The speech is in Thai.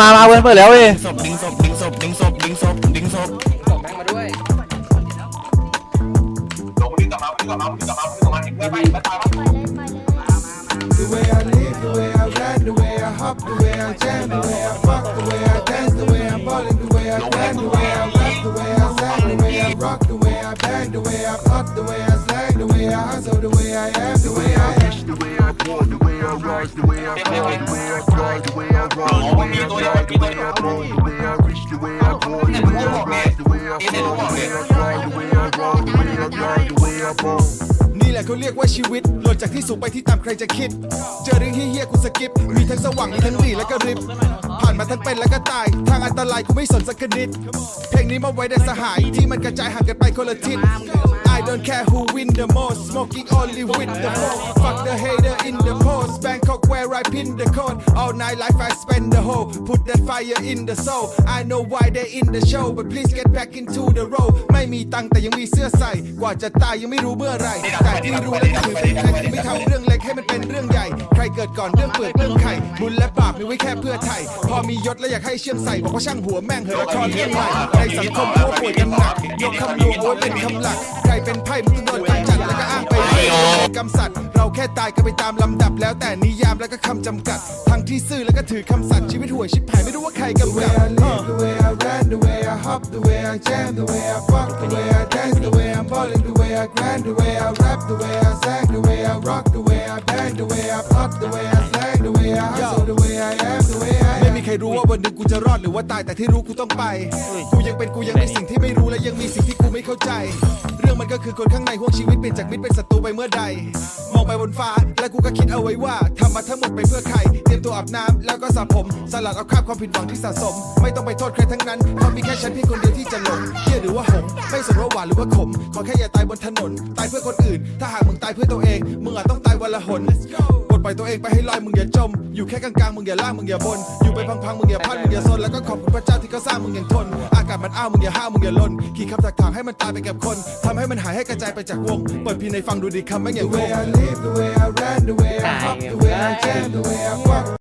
มามาเว้นเปิดแล้วเว้ย ศพดึงศพดึงศพดึงศพดึงศพดึงศพ ส่งแม่งมาด้วย ลงวิ่งกลับมาวิ่งกลับมาวิ่งกลับมาวิ่งกลับมาเห็นเพื่อนไหมมาตายปะ The way I live, the way I ride, the way I hop, the way I jam, the way I fuck, the way I dance, the way I'm ballin', the way I grind, the way I rap, the way I sang, the way I rock, the way I bang, the way I pop, the way I slang, the way I hustle, the way I am, the way I am. the way I walk, the way I rise, the way I fall, the way I fly, the way I นี่แหละเขาเรียกว่าชีวิต หลดจากที่สูงไปที่ต่ำใครจะคิด เจอเรื่องเฮี้ยๆกูสกิป มีทั้งสว่างมีทั้งดีและก็ริบ ผ่านมาทั้งเป็นและก็ตาย ทางอันตรายกูไม่สนสักนิด เพลงนี้มาไว้ได้สหาย ที่มันกระจายห่างกันไปคนละทิศ I don't care who win the most smoking only with the most fuck the hater in the post Bangkok where I pin the code all night life I spend the whole put that fire in the soul I know why they in the show but please get back into the role ไม่มีตังค์แต่ยังมีเสื้อใส่ กว่าจะตายยังไม่รู้เมื่อไหรแต่ที่รู้และถือเป็นใครที่ไม่ทำเรื่องเล็กให้มันเป็นเรื่องใหญ่ ใครเกิดก่อนเรื่องเปิดเรื่องไข่ บุญและบาปมีไว้แค่เพื่อไทย พอมียศแล้วอยากให้เชื่อมใส่บอกว่าช่างหัวแม่งเหอะละครเรื่องใหม่ในสังคมพวกป่วยกันหนักยกคำลวงโวยเป็นคำหลัก ใครเป็นไพ่มึงต้องโดนกำจัดแล้วก็อ้างไปเลย กำสัตว์ เราแค่ตายกันไปตามลำดับ แล้วแต่นิยามแล้วก็คำจำกัด ทั้งที่ซื่อแล้วก็ถือคำสัตย์ชีวิตห่วยชิบหายไม่รู้ว่าใครกำกับ The way I ride, the way I hop, the way I jam, the way I fuck, the way I dance, the way I'm ballin', the way I grind, the way I rap, the way I sang, the way I rock, the way I bang, the way I pop, the way I slang, ใครรู้ว่าวันหนึ่งกูจะรอดหรือว่าตายแต่ที่รู้กูต้องไป กูยังเป็นกูยังมีสิ่งที่ไม่รู้และยังมีสิ่งที่กูไม่เข้าใจ เรื่องมันก็คือคนข้างในห่วงชีวิตเปลี่ยนจากมิตรเป็นศัตรูไปเมื่อใด มองไปบนฟ้าแล้วกูก็คิดเอาไว้ว่าทำมาทั้งหมดไปเพื่อใคร เตรียมตัวอาบน้ำแล้วก็สระผม สลัดเอาคราบความผิดหวังที่สะสม ไม่ต้องไปโทษใครทั้งนั้นเพราะมีแค่ฉันเพียงคนเดียวที่จะหลงเชื่อหรือว่าหงไม่สนว่าหวานหรือว่าขมขอแค่อย่าตายบนถนน ตายเพื่อคนอื่น ถ้าหากมึงตายเพื่อตัวเองมึงอาจต้องตายวันละหน ปล่อยตัวเองไปให้ลอยมึงอย่าจม อยู่แค่กลางๆมึงอย่าล่างมึงอย่าบน อยู่ไปพังๆมึงอย่าพลาดมึงอย่าซนแล้วก็ขอบคุณพระเจ้าที่เขาสร้างมึงอย่างทน อากาศมันอ้าวมึงอย่าห้าวมึงอย่าลนขี่คำถักถางให้มันตายไปกับคนทำให้มันหายให้กระจายไปจากวงเปิดพีในฟังดูดีคำไม่อย่าง The way I live the way I ride the way I hop the way I jam the way I fuck